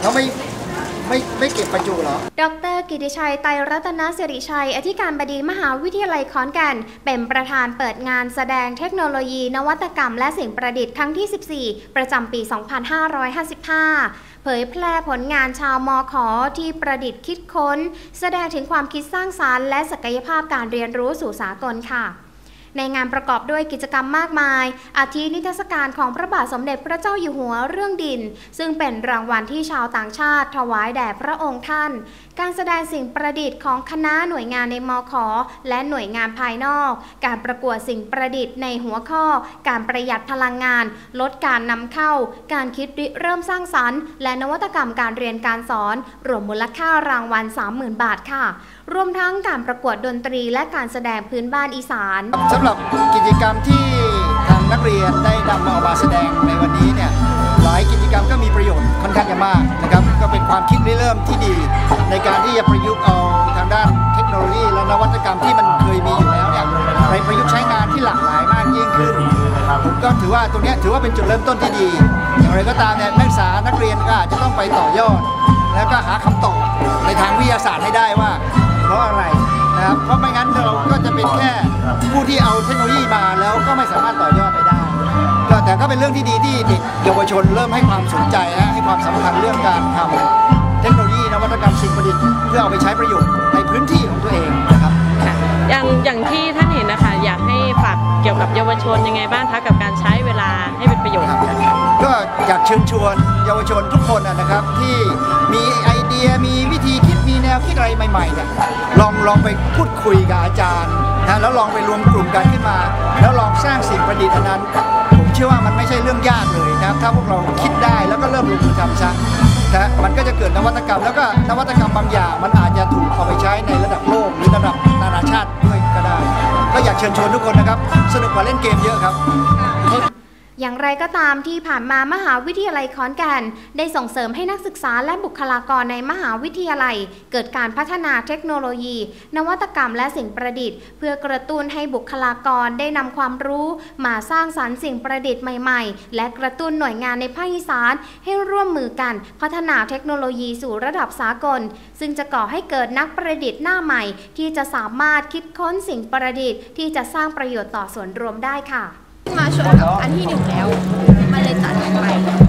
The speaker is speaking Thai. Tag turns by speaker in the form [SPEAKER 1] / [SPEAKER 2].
[SPEAKER 1] เขาไม่ไม่ไม่เก็บประจุเหรอ
[SPEAKER 2] ดรกิติชัย ไตรรัตนสิริชัย อธิการบดีมหาวิทยาลัยขอนแก่น เป็นประธานเปิดงานแสดงเทคโนโลยี นวัตกรรม และสิ่งประดิษฐ์ครั้งที่ 14 ประจำปี 2555 เผยแพร่ผลงานชาวมอขอที่ประดิษฐ์คิดค้น แสดงถึงความคิดสร้างสารรค์และศักยภาพการเรียนรู้สู่สากลค่ะ ในงานประกอบด้วยกิจกรรมมากมาย อาทินิทรรศการของพระบาทสมเด็จพระเจ้าอยู่หัวเรื่องดิน ซึ่งเป็นรางวัลที่ชาวต่างชาติ ถวายแด่พระองค์ท่าน การแสดงสิ่งประดิษฐ์ของคณะหน่วยงานในมขและหน่วยงานภายนอก การประกวดสิ่งประดิษฐ์ในหัวข้อ การประหยัดพลังงาน ลดการนำเข้า การคิดริเริ่มสร้างสรรค์ และนวัตกรรมการเรียนการสอนรวมมูลค่ารางวัล 30,000 บาทค่ะ รวมทั้งการประกวดดนตรีและการแสดงพื้นบ้านอีสานำ
[SPEAKER 1] หรับกิจกรรมที่ทางนักเรียนได้นำมาเอามาแสดงในวันนี้เนี่ยหลายกิจกรรมก็มีประโยชน์ค่อนข้างจะมากนะครับก็เป็นความคิดริเริ่มที่ดี ในการที่จะประยุกต์เอาทางด้านเทคโนโลยี และนวัตกรรมที่มันเคยมีอยู่แล้วเนี่ยไปประยุกต์ใช้งานที่หลากหลายมากยิ่งขึ้นผมก็ถือว่าตรงนี้ถือว่าเป็นจุดเริ่มต้นที่ดี อย่างไรก็ตามเนี่ยนักศึกษานักเรียนก็อาจจะต้องไปต่อยอด แล้วก็หาคำตอบในทางวิทยาศาสตร์ให้ได้ว่า เพราะอะไรนะครับเพราะไม่งั้นเราก็จะเป็นแค่ ผู้ที่เอาเทคโนโลยีมาแล้วก็ไม่สามารถต่อยอดไปได้ก็แต่ก็เป็นเรื่องที่ดีที่เด็กเยาวชนเริ่มให้ความสนใจและให้ความสำคัญเรื่องการทำเทคโนโลยีนวัตกรรมสิ่งประดิษฐ์เพื่อเอาไปใช้ประโยชน์ในพื้นที่ของตัวเองนะครับ
[SPEAKER 3] ค่ะอย่างอย่างที่ท่านเห็นนะคะอยากให้ฝากเกี่ยวกับเยาวชนยังไงบ้างคะกับการใช้เวลาให้เป็นประโยชน์
[SPEAKER 1] ก็อยากเชิญชวนเยาวชนทุกคนนะนะครับที่มีไอเดียมีวิธีคิดมีแนวคิดอะไรใหม่ๆเนี่ยลองลองไปพูดคุยกับอาจารย์ นะแล้วลองไปรวมกลุ่มกันขึ้นมา แล้วลองสร้างสิ่งประดิษฐ์อันนั้น ผมเชื่อว่ามันไม่ใช่เรื่องยากเลยนะครับถ้าพวกเราคิดได้แล้วก็เริ่มลงมือทำซะนะมันก็จะเกิดนวัตกรรม แล้วก็นวัตกรรมบางอย่าง มันอาจจะถูกเอาไปใช้ในระดับโลกหรือระดับนานาชาติด้วยก็ได้ ก็อยากเชิญชวนทุกคนนะครับ สนุกกว่าเล่นเกมเยอะครับ
[SPEAKER 2] อย่างไรก็ตามที่ผ่านมามหาวิทยาลัยขอนแก่นได้ส่งเสริมให้นักศึกษาและบุคลากรในมหาวิทยาลัย เกิดการพัฒนาเทคโนโลยี นวัตกรรมและสิ่งประดิษฐ์ เพื่อกระตุ้นให้บุคลากรได้นำความรู้ มาสร้างสรรค์สิ่งประดิษฐ์ใหม่ ๆ และกระตุ้นหน่วยงานในภาคอีสานให้ร่วมมือกันพัฒนาเทคโนโลยีสู่ระดับสากล ซึ่งจะก่อให้เกิดนักประดิษฐ์หน้าใหม่ ที่จะสามารถคิดค้นสิ่งประดิษฐ์ ที่จะสร้างประโยชน์ต่อส่วนรวมได้ค่ะ
[SPEAKER 4] มาช่วยกับอันที่หนึ่งแล้ว มันเลยตัดออกไป